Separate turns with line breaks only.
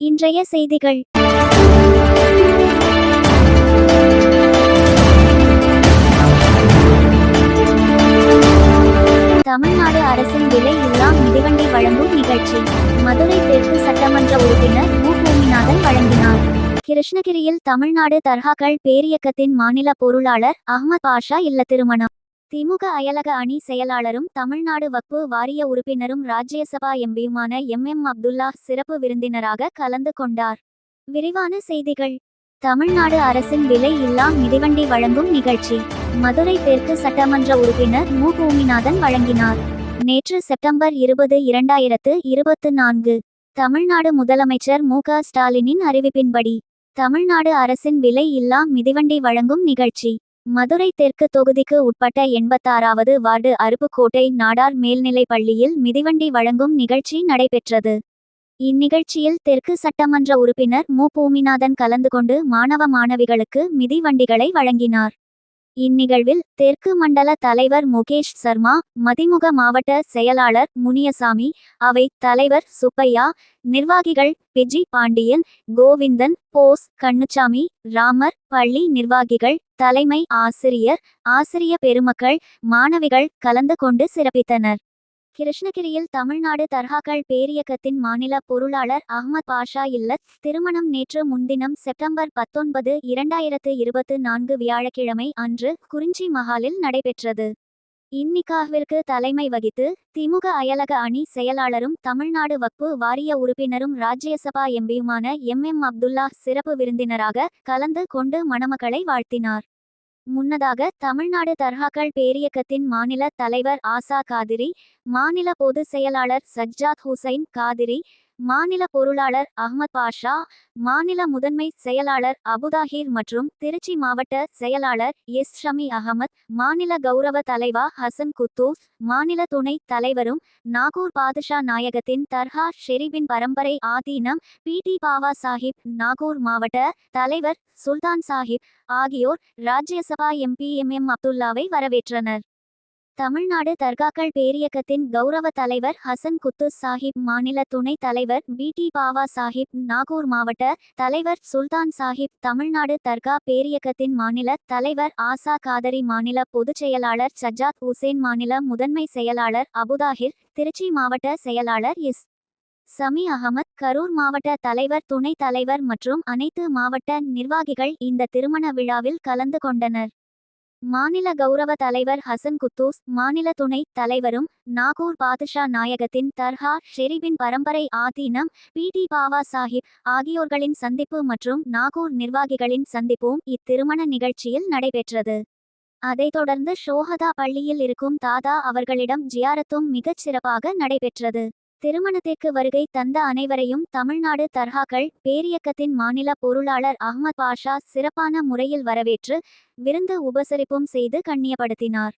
இன்றைய செய்திகள். தமிழ்நாடு அரசின் விலை இல்லா மிதிவண்டி வழங்கும் நிகழ்ச்சி. மதுரை தெற்கு சட்டமன்ற உறுப்பினர் மு. பூமிநாதன் வழங்கினார். கிருஷ்ணகிரியில் தமிழ்நாடு தர்காக்கள் பேரியக்கத்தின் மாநில பொருளாளர் அஹ்மத் பாஷா இல்ல திருமணம் திமுக அயலக அணி செயலாளரும் தமிழ்நாடு வக்பு வாரிய உறுப்பினரும் ராஜ்யசபா எம்பியுமான எம். எம். அப்துல்லா சிறப்பு விருந்தினராக கலந்து கொண்டார். விரிவான செய்திகள். தமிழ்நாடு அரசின் விலை இல்லா மிதிவண்டி வழங்கும் நிகழ்ச்சி. மதுரை தெற்கு சட்டமன்ற உறுப்பினர் மு. பூமிநாதன் வழங்கினார். நேற்று செப்டம்பர் இருபது இரண்டாயிரத்து இருபத்து நான்கு. தமிழ்நாடு முதலமைச்சர் மு. ஸ்டாலினின் அறிவிப்பின்படி தமிழ்நாடு அரசின் விலை இல்லா மிதிவண்டி வழங்கும் நிகழ்ச்சி. மதுரை தெற்கு தொகுதிக்கு உட்பட்ட எண்பத்தாறாவது வார்டு அருப்புக்கோட்டை நாடார் மேல்நிலைப் பள்ளியில் மிதிவண்டி வழங்கும் நிகழ்ச்சி நடைபெற்றது. இந்நிகழ்ச்சியில் தெற்கு சட்டமன்ற உறுப்பினர் மு. பூமிநாதன் கலந்து கொண்டு மாணவ மாணவிகளுக்கு மிதிவண்டிகளை வழங்கினார். இந்நிகழ்வில் தெற்கு மண்டல தலைவர் முகேஷ் சர்மா மதிமுக மாவட்ட செயலாளர் முனியசாமி அவை தலைவர் சுப்பையா நிர்வாகிகள் பிஜி பாண்டியன் கோவிந்தன் போஸ் கண்ணுச்சாமி ராமர் பள்ளி நிர்வாகிகள் தலைமை ஆசிரியர் ஆசிரிய பெருமக்கள் மாணவிகள் கலந்து கொண்டு சிறப்பித்தனர். கிருஷ்ணகிரியில் தமிழ்நாடு தர்காக்கள் பேரியக்கத்தின் மாநில பொருளாளர் அஹ்மத் பாஷா இல்லத் திருமணம் நேற்று முன்தினம் செப்டம்பர் பத்தொன்பது இரண்டாயிரத்து இருபத்து நான்கு வியாழக்கிழமை அன்று குறிஞ்சி மஹாலில் நடைபெற்றது. இந்நிக்காஹ்விற்கு தலைமை வகித்து திமுக அயலக அணி செயலாளரும் தமிழ்நாடு வக்பு வாரிய உறுப்பினரும் ராஜ்யசபா எம்பியுமான எம். எம். அப்துல்லா சிறப்பு விருந்தினராக கலந்து கொண்டு மணமக்களை வாழ்த்தினார். முன்னதாக தமிழ்நாடு தர்ஹாக்கள் பேரியக்கத்தின் மாநில தலைவர் ஆசா காதிரி மாநில பொதுச் செயலாளர் சஜ்ஜாத் ஹுசைன் காதிரி மாநில பொருளாளர் அஹ்மத் பாஷா மாநில முதன்மை செயலாளர் அபுதாஹிர் மற்றும் திருச்சி மாவட்ட செயலாளர் எஸ் ஷமி அகமத் மாநில கௌரவ தலைவா ஹசன் குத்தூஸ் மாநில துணை தலைவரும் நாகூர் பாதுஷா நாயகத்தின் தர்ஹா ஷெரீபின் பரம்பரை ஆதீனம் பி டி பாவா சாஹிப் நாகூர் மாவட்ட தலைவர் சுல்தான் சாஹிப் ஆகியோர் ராஜ்யசபா எம்பி எம் எம் அப்துல்லாவை வரவேற்றனர். தமிழ்நாடு தர்காக்கள் பேரியக்கத்தின் கௌரவ தலைவர் ஹசன் குத்துஸ் சாஹிப் மாநில துணை தலைவர் பி. டி. பாவா சாஹிப் நாகூர் மாவட்ட தலைவர் சுல்தான் சாஹிப் தமிழ்நாடு தர்கா பேரியக்கத்தின் மாநில தலைவர் ஆசா காதரி மாநில பொதுச் செயலாளர் சஜாத் ஹுசேன் மாநில முதன்மை செயலாளர் அபுதாஹிர் திருச்சி மாவட்ட செயலாளர் எஸ். சமி அகமத் கரூர் மாவட்ட தலைவர் துணைத் தலைவர் மற்றும் அனைத்து மாவட்ட நிர்வாகிகள் இந்த திருமண விழாவில் கலந்து கொண்டனர். மாநில கௌரவ தலைவர் ஹசன் குத்தூஸ் மாநில துணை தலைவரும் நாகூர் பாதுஷா நாயகத்தின் தர்ஹா ஷெரீபின் பரம்பரை ஆதீனம் பி. டி. பாவா சாஹிப் ஆகியோர்களின் சந்திப்பு மற்றும் நாகூர் நிர்வாகிகளின் சந்திப்பும் இத்திருமண நிகழ்ச்சியில் நடைபெற்றது. அதைத் தொடர்ந்து ஷோஹதா பள்ளியில் இருக்கும் தாதா அவர்களிடம் ஜியாரத்தும் மிகச் சிறப்பாக நடைபெற்றது. திருமணத்திற்கு வருகை தந்த அனைவரையும் தமிழ்நாடு தர்ஹாக்கள் பேரியக்கத்தின் மாநில பொருளாளர் அஹ்மத் பாஷா சிறப்பான முறையில் வரவேற்று விருந்து உபசரிப்பும் செய்து கண்ணியப்படுத்தினார்.